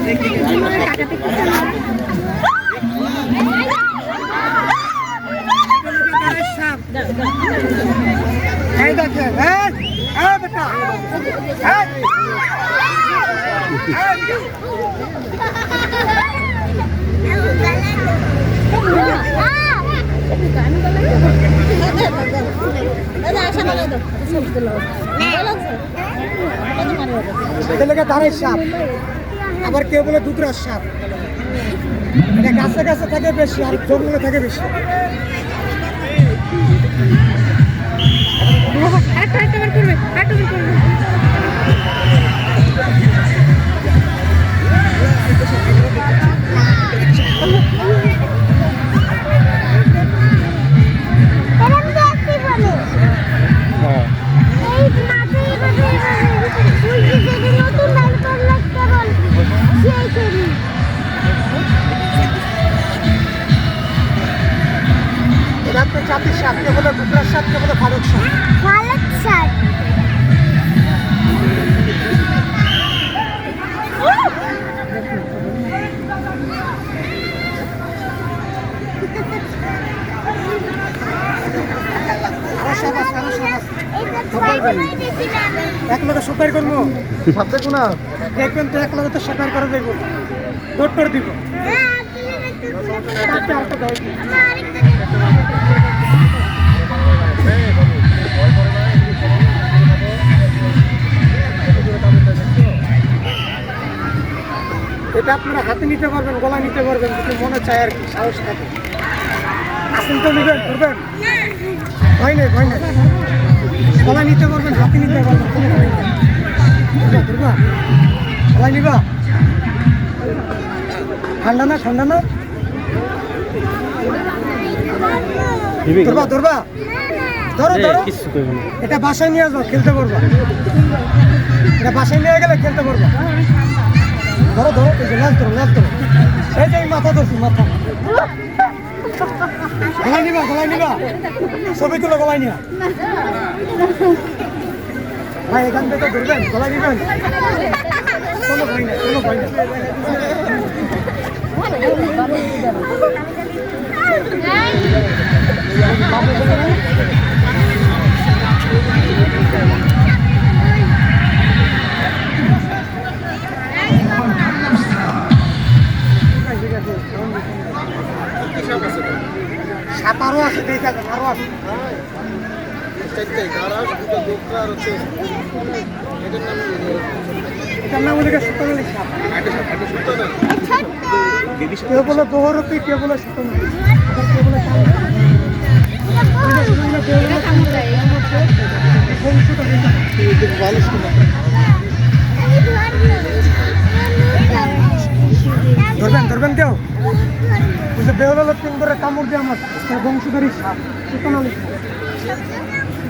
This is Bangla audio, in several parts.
হ্যাঁ হ্যাঁ হ্যাঁ এলাকা ধানের সাপ আবার কেউ বলে দুধরাজ সাপ এটা গাছে গাছে থাকে বেশি, আর জঙ্গলে থাকে বেশি। একটা একটা করবে একটা করবে। এটা তো চাঁদের সাপ কে বলে দুধরার সাপ কে বলে ফারুক সাপ সাপ এক লোকে সুপার করব সাথে কোনা? দেখবেন তো এক লোকে তো সুপার করে দেবো। দৌড় টোর দিব। এটা আপনারা হাতে নিতে পারবেন গলা নিতে পারবেন যদি মনে চায় আর কি সাহস থাকে। আসেন তো নেবেন করবেন ভয় নেই ভয় নেই। গলা নিতে পারবেন হাতে নিতে পারবেন কোনো ভয় নেই। গলায় নিবা। ঠান্ডা না ঠান্ডা না? ধরবা ধরবা। ধরো ধরো। এটা বাসায় নিয়ে যাও খেলতে পারবা। এটা বাসায় নিয়ে গেলে খেলতে পারবা। ধরো ধরো, এই যে লাল ধরো লাল ধরো এই যে মাথা ধরছি, মাথা। গলায় নিবা গলায় নিবা। ছবি তুলো গলায় নিয়া ভাই, এখান থেকে ধরবেন, গলায় নিবেন? কোনো ভয় নেই, কোনো ভয় সাপ এটার নাম হলে সুতরালি সাপ। কেউ বলে দোহরতি কেউ বলে সুতরালি আবার কেউ? বলে কামড়া। এই যে শুনলে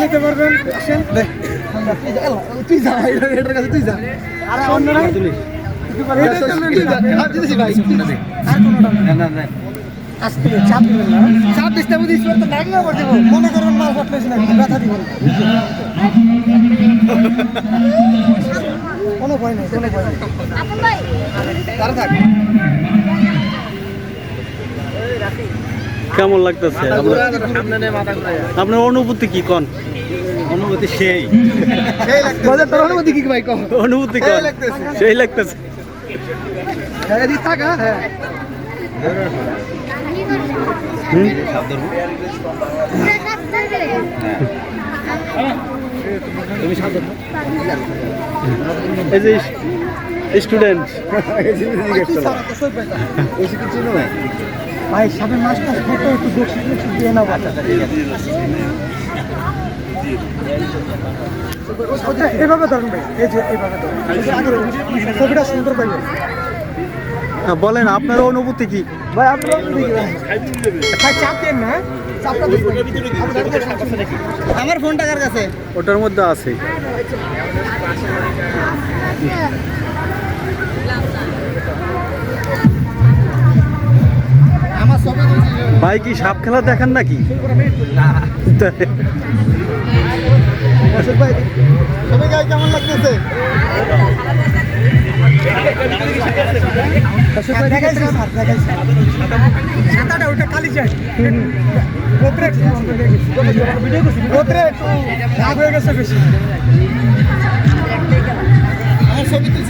নিতে পারবেন তুই যা এটার কাছে তুই যা আর অন্যরা করে চাপ দিবেন না চাপ দিতে ঈশ্বর তো লাগলে আবার দেবো মনে করবেন মাল ফাটলেছি না ব্যথা দিবেন কোনো ভয় নেই কোনো ভয় নেই তারা থাক কেমন লাগতেছে? আপনার অনুভূতি কি কন? অনুভূতি সেই। অনুমতি কি ভাই অনুভূতি কন? সেই লাগতেছে। থাকা? হ্যাঁ। এই যে স্টুডেন্ট কিছু ভাই সামনে মাছটা ফটো একটু বসে দিয়ে না আচ্ছা ঠিক আছে। এভাবে ধরুন ভাই এই যে এভাবে ধরুন। ছবিটা সুন্দর পাইবেন হ্যাঁ, বলেন আপনার অনুভূতি কি? ভাই আপনি দেখি ভাই? ভাই চাপ দেন না হ্যাঁ? আমার ফোনটা কার কাছে? ওটার মধ্যে আছে। ভাই কি সাপ খেলা দেখেন নাকি? কেমন লাগতেছে? হয়ে ছবি তুলছি।